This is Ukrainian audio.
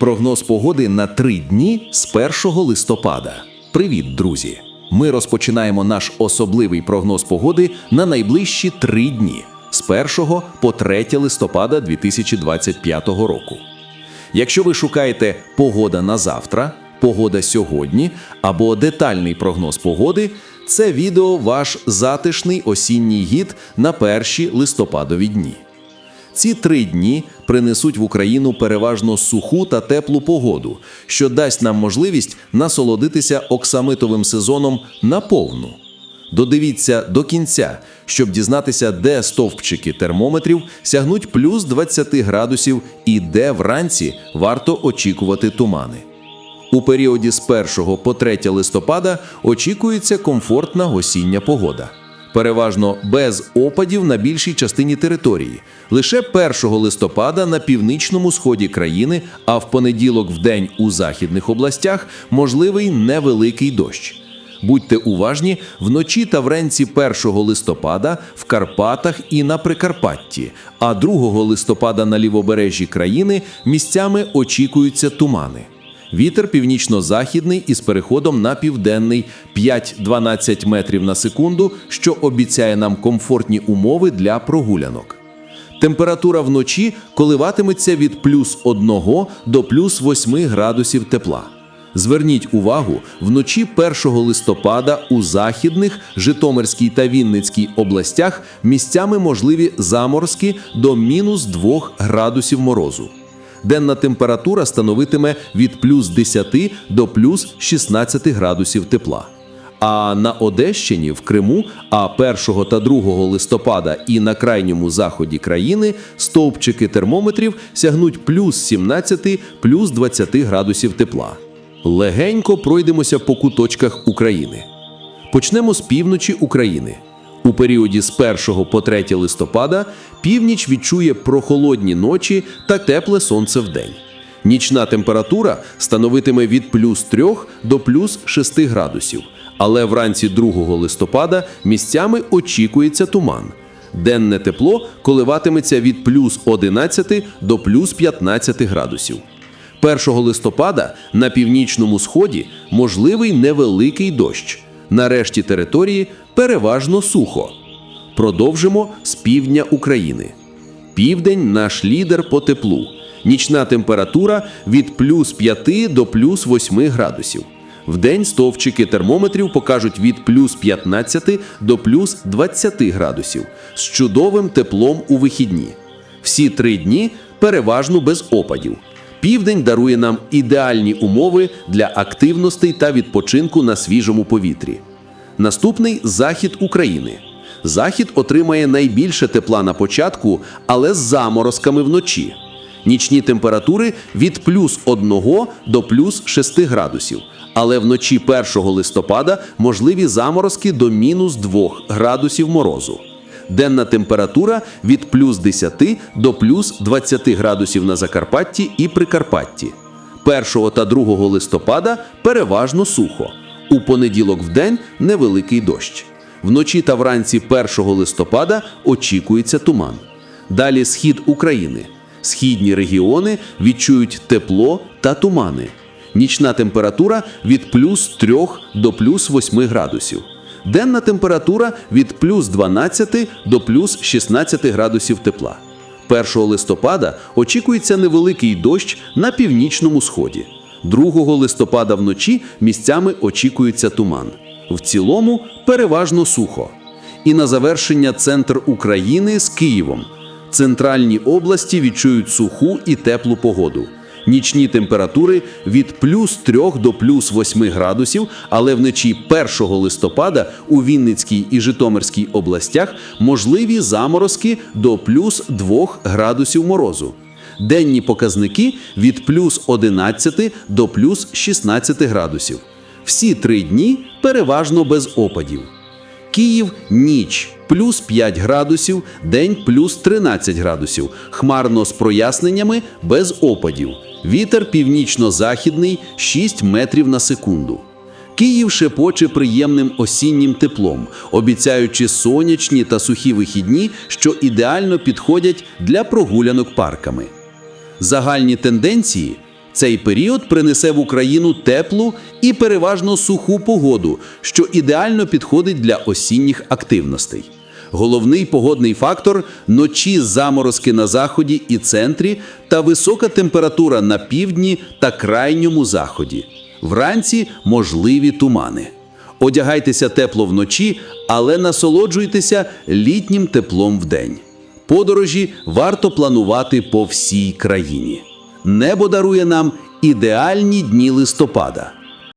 Прогноз погоди на три дні з 1 листопада. Привіт, друзі! Ми розпочинаємо наш особливий прогноз погоди на найближчі три дні з 1 по 3 листопада 2025 року. Якщо ви шукаєте погода на завтра, погода сьогодні або детальний прогноз погоди, це відео ваш затишний осінній гід на перші листопадові дні. Ці три дні принесуть в Україну переважно суху та теплу погоду, що дасть нам можливість насолодитися оксамитовим сезоном наповну. Додивіться до кінця, щоб дізнатися, де стовпчики термометрів сягнуть плюс 20 градусів і де вранці варто очікувати тумани. У періоді з 1 по 3 листопада очікується комфортна осіння погода. Переважно без опадів на більшій частині території. Лише 1 листопада на північному сході країни, а в понеділок в день у західних областях можливий невеликий дощ. Будьте уважні, вночі та вранці 1 листопада в Карпатах і на Прикарпатті, а 2 листопада на лівобережжі країни місцями очікуються тумани. Вітер північно-західний із переходом на південний 5-12 метрів на секунду, що обіцяє нам комфортні умови для прогулянок. Температура вночі коливатиметься від плюс 1 до плюс 8 градусів тепла. Зверніть увагу, вночі 1 листопада у західних, Житомирській та Вінницькій областях місцями можливі заморозки до мінус 2 градусів морозу. Денна температура становитиме від плюс 10 до плюс 16 градусів тепла. А на Одещині, в Криму, а 1 та 2 листопада і на крайньому заході країни стовпчики термометрів сягнуть плюс 17, плюс 20 градусів тепла. Легенько пройдемося по куточках України. Почнемо з півночі України. У періоді з 1 по 3 листопада північ відчує прохолодні ночі та тепле сонце вдень. Нічна температура становитиме від плюс 3 до плюс 6 градусів, але вранці 2 листопада місцями очікується туман. Денне тепло коливатиметься від плюс 11 до плюс 15 градусів. 1 листопада на північному сході можливий невеликий дощ. На решті території переважно сухо. Продовжимо з півдня України. Південь наш лідер по теплу. Нічна температура від плюс 5 до плюс 8 градусів. Вдень стовпчики термометрів покажуть від плюс 15 до плюс 20 градусів з чудовим теплом у вихідні. Всі три дні переважно без опадів. Південь дарує нам ідеальні умови для активностей та відпочинку на свіжому повітрі. Наступний захід України. Захід отримає найбільше тепла на початку, але з заморозками вночі. Нічні температури від плюс 1 до плюс 6 градусів. Але вночі 1 листопада можливі заморозки до мінус 2 градусів морозу. Денна температура від плюс 10 до плюс 20 градусів на Закарпатті і Прикарпатті. 1 та 2 листопада переважно сухо. У понеділок вдень невеликий дощ. Вночі та вранці 1 листопада очікується туман. Далі схід України. Східні регіони відчують тепло та тумани. Нічна температура від плюс 3 до плюс 8 градусів. Денна температура від плюс 12 до плюс 16 градусів тепла. 1 листопада очікується невеликий дощ на північному сході. 2 листопада вночі місцями очікується туман. В цілому переважно сухо. І на завершення центр України з Києвом. Центральні області відчують суху і теплу погоду. Нічні температури від плюс 3 до плюс 8 градусів, але вночі 1 листопада у Вінницькій і Житомирській областях можливі заморозки до плюс 2 градусів морозу. Денні показники від плюс 11 до плюс 16 градусів. Всі три дні переважно без опадів. Київ ніч плюс 5 градусів, день плюс 13 градусів. Хмарно з проясненнями без опадів. Вітер північно-західний 6 метрів на секунду. Київ шепоче приємним осіннім теплом, обіцяючи сонячні та сухі вихідні, що ідеально підходять для прогулянок парками. Загальні тенденції Цей період принесе в Україну теплу і переважно суху погоду, що ідеально підходить для осінніх активностей. Головний погодний фактор ночі заморозки на заході і центрі та висока температура на півдні та крайньому заході. Вранці можливі тумани. Одягайтеся тепло вночі, але насолоджуйтеся літнім теплом вдень. Подорожі варто планувати по всій країні. Небо дарує нам ідеальні дні листопада.